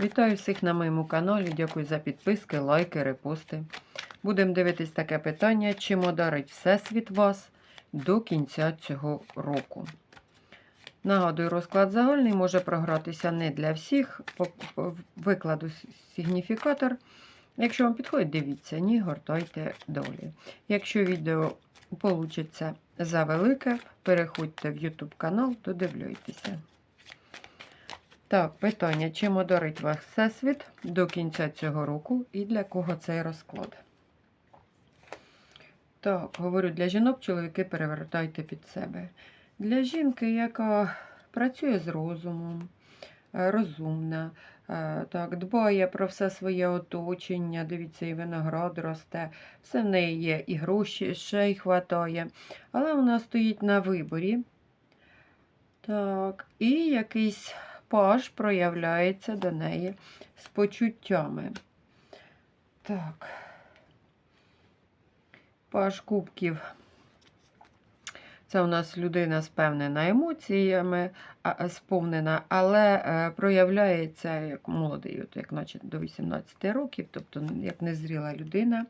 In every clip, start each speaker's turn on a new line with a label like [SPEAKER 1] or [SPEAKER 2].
[SPEAKER 1] Вітаю всіх на моєму каналі. Дякую за підписки, лайки, репости. Будемо дивитись таке питання, чим одарить Всесвіт вас до кінця цього року. Нагадую, розклад загальний може програтися не для всіх. Викладу сигніфікатор. Якщо вам підходить, дивіться, ні, гортайте долі. Якщо відео вийде завелике, переходьте в YouTube канал, додивляйтеся. Так, питання. Чим одарить вас Всесвіт до кінця цього року і для кого цей розклад? Так, говорю для жінок, чоловіки перевертайте під себе. Для жінки, яка працює з розумом, е, розумна, е, так, дбає про все своє оточення, дивіться, і виноград росте, все в неї є, і гроші ще й хватає. Але вона стоїть на виборі. Так, і якийсь паж проявляється до неї з почуттями. Так. Паж кубків. Це у нас людина сповнена емоціями, а, сповнена, але е, проявляється як молодий, от, як наче до 18 років, тобто як незріла людина.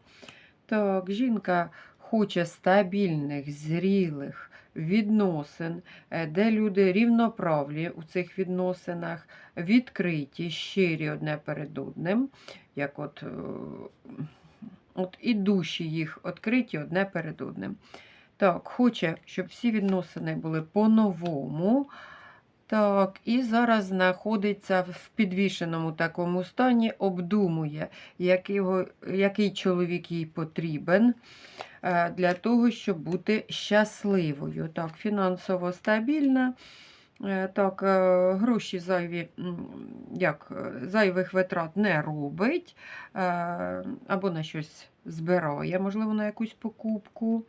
[SPEAKER 1] Так, жінка хоче стабільних, зрілих відносин, е, де люди рівноправлі у цих відносинах, відкриті, щирі одне перед одним, як от, е, от і душі їх відкриті одне перед одним. Так, хоче, щоб всі відносини були по-новому. Так, і зараз знаходиться в підвішеному такому стані, обдумує, який, який чоловік їй потрібен е, для того, щоб бути щасливою. Так, фінансово стабільна. Е, Так, е, гроші зайві, як, зайвих витрат не робить, або на щось збирає, можливо, на якусь покупку.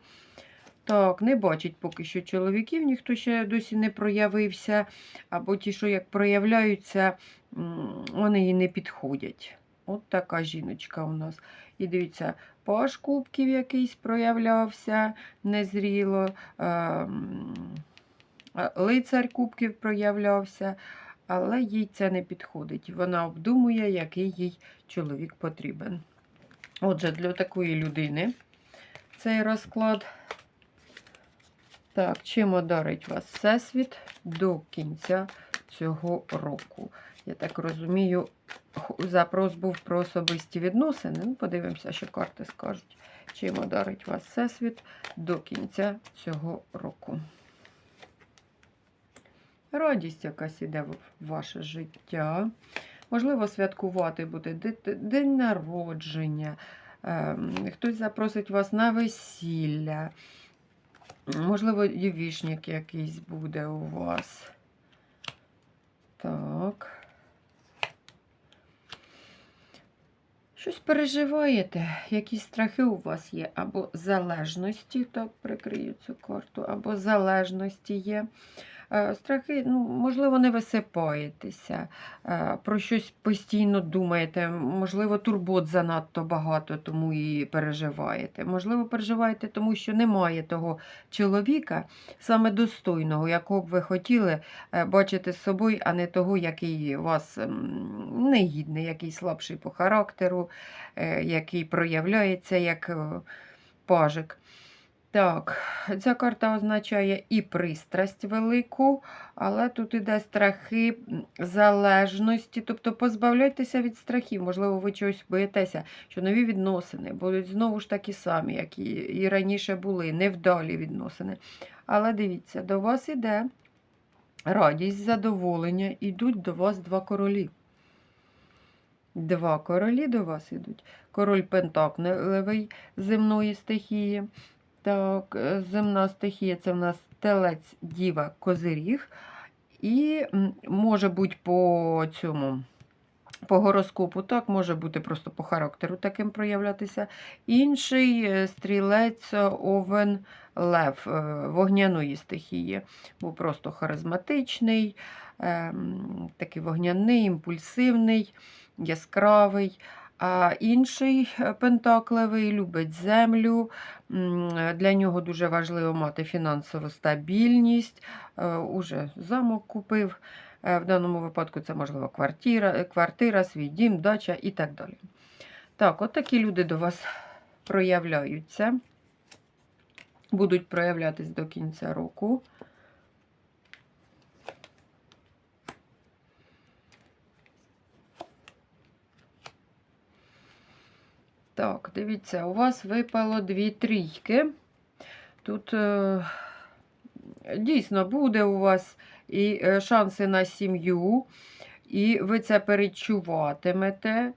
[SPEAKER 1] Так, не бачить поки що чоловіків, ніхто ще досі не проявився, або ті, що як проявляються, вони їй не підходять. От така жіночка у нас. І дивіться, паш кубків якийсь проявлявся незріло, лицар кубків проявлявся, але їй це не підходить. Вона обдумує, який їй чоловік потрібен. Отже, для такої людини цей розклад. Так, чим одарить вас Всесвіт до кінця цього року? Я так розумію, запрос був про особисті відносини. Ну, подивимося, що карти скажуть. Чим одарить вас Всесвіт до кінця цього року. Радість якась іде в ваше життя. Можливо, святкувати буде день народження. ем, Хтось запросить вас на весілля. Можливо, дівішник якийсь буде у вас. Так. Щось переживаєте, якісь страхи у вас є, або залежності, так прикрию цю карту, або залежності є. Е, Страхи, ну, можливо, не висипаєтеся, е, про щось постійно думаєте, можливо, турбот занадто багато, тому і переживаєте. Можливо, переживаєте, тому що немає того чоловіка, саме достойного, якого б ви хотіли е, бачити з собою, а не того, який вас ем, негідний, який слабший по характеру, який проявляється як пажик. Так, ця карта означає і пристрасть велику, але тут іде страхи залежності, тобто позбавляйтеся від страхів. Можливо, ви чогось боїтеся, що нові відносини будуть знову ж такі самі, як і, раніше були, невдалі відносини. Але дивіться, до вас іде радість, задоволення, ідуть до вас два королі. Два королі до вас ідуть. Король Пентаклевий земної стихії. Так, е, земна стихія це в нас телець, діва, козиріг. І може бути по цьому. По гороскопу, так, може бути просто по характеру таким проявлятися. Інший е, стрілець, е, овен, лев вогняної стихії. Був просто харизматичний, ем, такий вогняний, імпульсивний, яскравий. А інший е, пентаклевий любить землю. е, Для нього дуже важливо мати фінансову стабільність. е, Уже замок купив. В даному випадку це, можливо, квартира, квартира, свій дім, дача і так далі. Так, от такі люди до вас проявляються. Будуть проявлятись до кінця року. Так, дивіться, у вас випало дві трійки. Тут е, дійсно буде у вас і е, шанси на сім'ю, і ви це перечуватимете.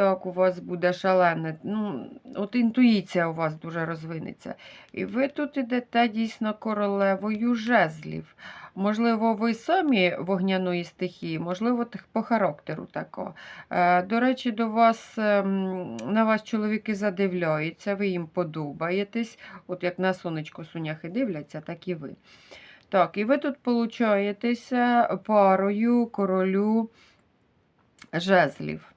[SPEAKER 1] Так, у вас буде шалене. Ну, от інтуїція у вас дуже розвинеться. І ви тут ідете дійсно королевою жезлів. Можливо, ви самі вогняної стихії, можливо, по характеру такого. Е, До речі, до вас ем, на вас чоловіки задивляються, ви їм подобаєтесь. От як на сонечко суняхи дивляться, так і ви. Так, і ви тут получаєтеся парою королю жезлів.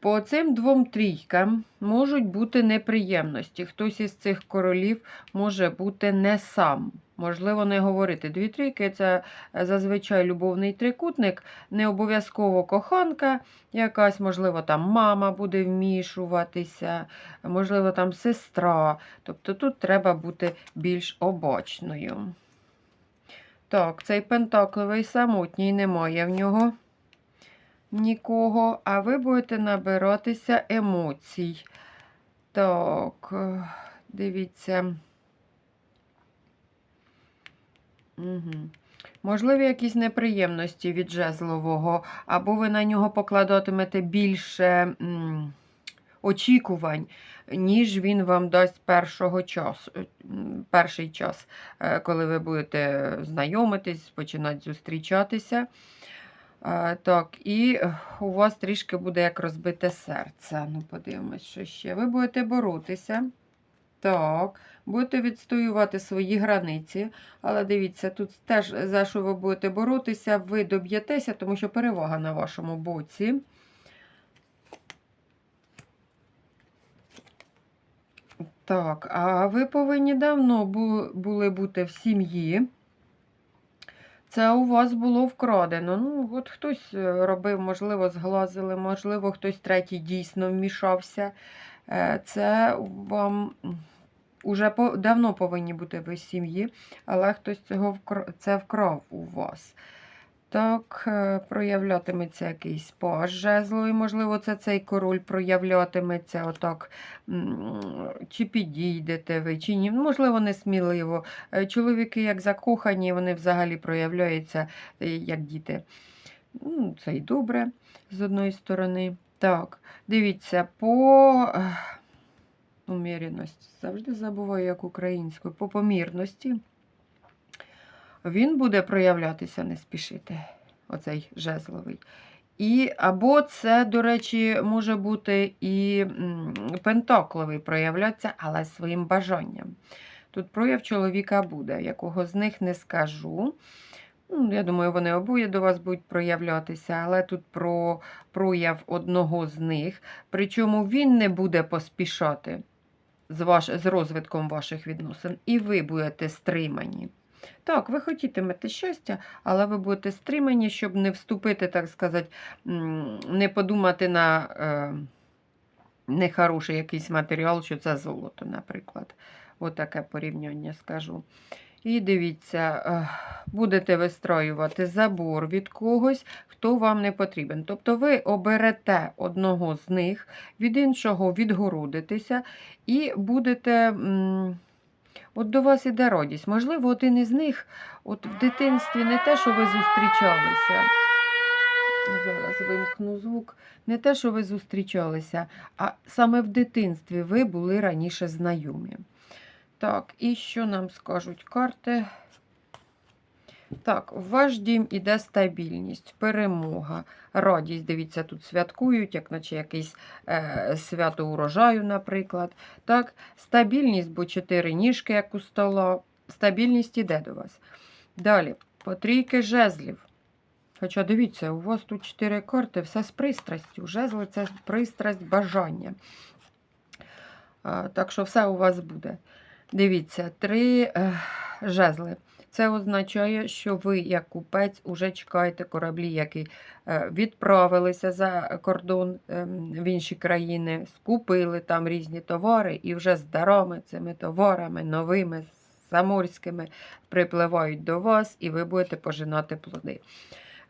[SPEAKER 1] По цим двом трійкам можуть бути неприємності. Хтось із цих королів може бути не сам. Можливо, не говорити. Дві трійки це е, зазвичай любовний трикутник, не обов'язково коханка, якась, можливо, там мама буде вмішуватися, можливо, там сестра. Тобто тут треба бути більш обачною. Так, цей пентакловий самотній немає в нього нікого, а ви будете набиратися емоцій. Так, дивіться. Угу. Можливі якісь неприємності від жезлового, або ви на нього покладатимете більше м, очікувань, ніж він вам дасть першого часу, перший час, е, коли ви будете знайомитись, починати зустрічатися. Е, Так, і у вас трішки буде як розбите серце. Ну, подивимось, що ще. Ви будете боротися. Так, будете відстоювати свої границі. Але дивіться, тут теж за що ви будете боротися, ви доб'єтеся, тому що перевага на вашому боці. Так, а ви повинні давно були бути в сім'ї. Це у вас було вкрадено. Ну, от хтось е, робив, можливо, зглазили, можливо, хтось третій дійсно вмішався. Е, Це вам уже давно повинні бути ви сім'ї, але хтось цього вкр- це вкрав у вас. Так, е, проявлятиметься якийсь паж жезловий, можливо, це цей король проявлятиметься отак, чи підійдете ви, чи ні. Можливо, несміливо. Е, Чоловіки, як закохані, вони взагалі проявляються е, як діти. Ну, Це і добре з одної сторони. Так, дивіться, по уміряності, завжди забуваю, як українською, по помірності. Він буде проявлятися, не спішити, оцей жезловий. І, або це, до речі, може бути і м, пентакловий проявлятися, але своїм бажанням. Тут прояв чоловіка буде, якого з них не скажу. Ну, Я думаю, вони обоє до вас будуть проявлятися, але тут про прояв одного з них. Причому він не буде поспішати з, ваш, з розвитком ваших відносин, і ви будете стримані. Так, ви хотітимете щастя, але ви будете стримані, щоб не вступити, так сказати, не подумати на е, нехороший якийсь матеріал, що це золото, наприклад. Отаке порівняння скажу. І дивіться, е, будете вистроювати забор від когось, хто вам не потрібен. Тобто ви оберете одного з них, від іншого відгородитеся і будете. От до вас іде радість. Можливо, один із них от в дитинстві не те, що ви зустрічалися. Зараз вимкну звук. Не те, що ви зустрічалися, а саме в дитинстві ви були раніше знайомі. Так, і що нам скажуть карти? Так, в ваш дім іде стабільність, перемога, радість. Дивіться, тут святкують, як наче якийсь е, свято урожаю, наприклад. Так, стабільність, бо чотири ніжки, як у стола. Стабільність іде до вас. Далі, по трійки жезлів. Хоча дивіться, у вас тут чотири карти, все з пристрастю. Жезли це пристрасть, бажання. А, так що все у вас буде. Дивіться, три е, жезли. Це означає, що ви, як купець, уже чекаєте кораблі, які е, відправилися за кордон ем, в інші країни, скупили там різні товари, і вже з дарами цими товарами, новими, заморськими, припливають до вас, і ви будете пожинати плоди.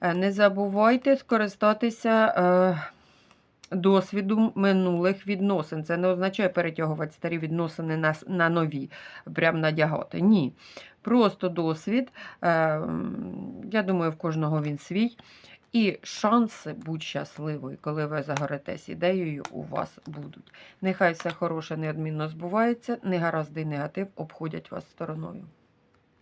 [SPEAKER 1] Е, Не забувайте скористатися е, досвіду минулих відносин. Це не означає перетягувати старі відносини на, на нові, прям надягати. Ні. Просто досвід. Е, Я думаю, в кожного він свій. І шанси будь щасливою, коли ви загоретесь ідеєю, у вас будуть. Нехай все хороше неодмінно збувається, негаразди негатив обходять вас стороною.